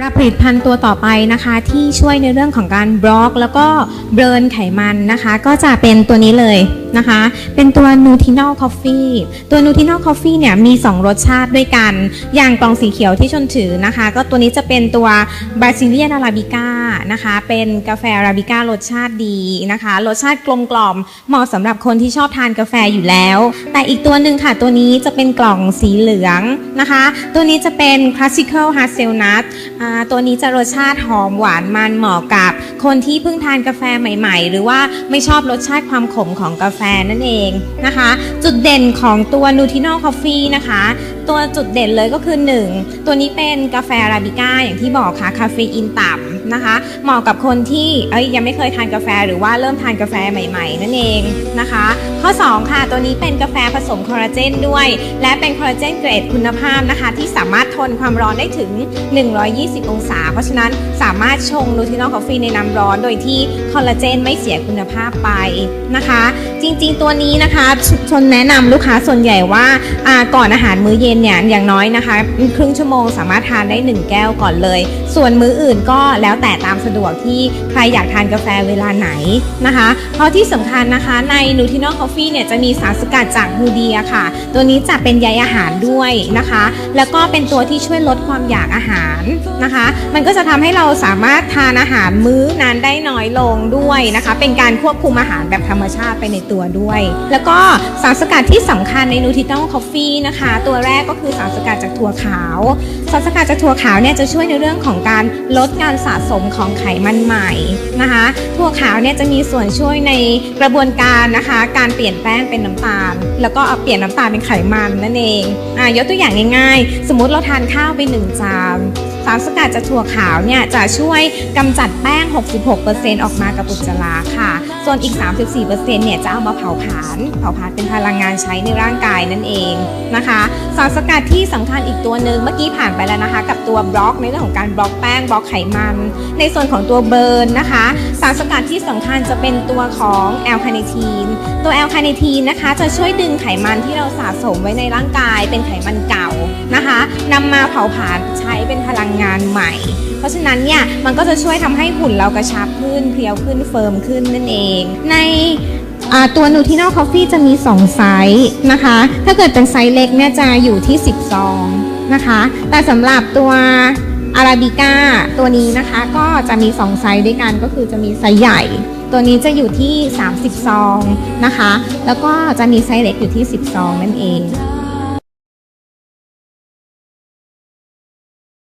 หรับผลิตภัณฑ์ตัวต่อไปนะคะ ที่ช่วยในเรื่องของการบล็อก แล้วก็เบิร์นไขมันนะคะ ก็จะเป็นตัวนี้เลยนะคะ เป็นตัว n u t i n o l Coffee ตัว n u t i n o l Coffee เนี่ยมี 2 รสชาติด้วยกัน อย่างกล่องสีเขียวที่ชนถือนะคะ ก็ตัวนี้จะเป็นตัว b a s i l i a n Arabica นะคะ เป็นกาแฟอาราบิก้ารสชาติดีนะคะ รสชาติกลมกล่อมเหมาะสำหรับคนที่ชอบทานกาแฟอยู่แล้ว แต่อีกตัวหนึ่งค่ะ ตัวนี้จะเป็นกล่องสีเหลืองนะคะ ตัวนี้จะเป็น Classical Hazelnut อ่าตัวนี้จะรสชาติหอมหวานมันเหมาะกับ คนที่เพิ่งทานกาแฟใหม่ ๆ หรือว่าไม่ชอบรสชาติความขมของกาแฟนั่นเองนะคะ จุดเด่นของตัวนูทิโน่คอฟฟี่นะคะ ตัวจุดเด่นเลยก็คือ 1 ตัวนี้เป็นกาแฟอาราบิก้าอย่างที่บอกค่ะคาเฟอีนต่ำ นะคะ เหมาะกับคนที่เอ้ยยังไม่เคยทานกาแฟหรือว่าเริ่มทานกาแฟใหม่ๆ นั่นเองนะคะ ข้อ 2 ค่ะตัวนี้เป็นกาแฟผสมคอลลาเจนด้วย และเป็นคอลลาเจนเกรดคุณภาพนะคะ ที่สามารถทนความร้อนได้ถึง 120 องศา เพราะฉะนั้นสามารถชงนูทินอลกาแฟในน้ำร้อน โดยที่คอลลาเจนไม่เสียคุณภาพไปนะคะ จริงๆ ตัวนี้นะคะชชนแนะนำลูกค้าส่วนใหญ่ว่าก่อนอาหารมื้อเย็นเนี่ยอย่างน้อยนะคะ ครึ่งชั่วโมงสามารถทานได้ 1 แก้วก่อนเลย ส่วนมื้ออื่นก็แล้วแต่ตามสะดวกที่ใครอยากทานกาแฟเวลาไหนนะคะเพราะที่สำคัญนะคะในนูทินอล Coffee เนี่ยจะมีสารสกัดจากฮูเดียค่ะ ตัวนี้จะเป็นใยอาหารด้วยนะคะ แล้วก็เป็นตัวที่ช่วยลดความอยากอาหารนะคะ มันก็จะทำให้เราสามารถทานอาหารมื้อนั้นได้น้อยลงด้วยนะคะ เป็นการควบคุมอาหารแบบธรรมชาติไปในตัวด้วย แล้วก็สารสกัดที่สำคัญในนูทินอล Coffee นะคะ ตัวแรกก็คือสารสกัดจากถั่วขาว สารสกัดจากถั่วขาวเนี่ยจะช่วยในเรื่องของการลดการสะสมของไขมันใหม่นะคะ ถั่วขาวเนี่ยจะมีส่วนช่วยในกระบวนการนะคะ การเปลี่ยนแป้งเป็นน้ำตาล แล้วก็เอาเปลี่ยนน้ำตาลเป็นไขมันนั่นเองอ่ายกตัวอย่างง่ายๆ สมมุติเราทานข้าวไปหนึ่งจานารสกัดจากถั่วขาวเนี่ยจะช่วยกำจัดแป้ง 66%ออกมากับอุจจาระค่ะ ส่วนอีก 34%เนี่ยจะเอามาเผาผลาญเผาผลาญเป็นพลังงานใช้ในร่างกายนั่นเองนะคะ สารสกัดที่สำคัญอีกตัวหนึ่งเมื่อกี้ผ่านไปแล้วนะคะ กับตัวบล็อกในเรื่องของการบล็อกแป้งบล็อกไขมัน ในส่วนของตัวเบิร์นนะคะ สารสกัดที่สำคัญจะเป็นตัวของแอลคาเนทีนตัวแอลคาเนทีนนะคะ จะช่วยดึงไขมันที่เราสะสมไว้ในร่างกาย เป็นไขมันเก่านะคะนำมาเผาผลาญใช้เป็นพลังงานใหม่ เพราะฉะนั้นเนี่ยมันก็จะช่วยทำให้หุ่นเรากระชับขึ้นเพรียวขึ้นเฟิร์มขึ้นนั่นเอง ในตัวนูทินอลคอฟฟี่จะมี 2 ไซส์นะคะ ถ้าเกิดเป็นไซส์เล็กเนี่ยจะอยู่ที่ 10 ซองนะคะ แต่สำหรับตัวอาราบิก้าตัวนี้นะคะก็จะมี 2 ไซส์ด้วยกันก็คือจะมีไซส์ใหญ่ ตัวนี้จะอยู่ที่ 30 ซองนะคะ แล้วก็จะมีไซส์เล็กอยู่ที่ 10 ซองนั่นเอง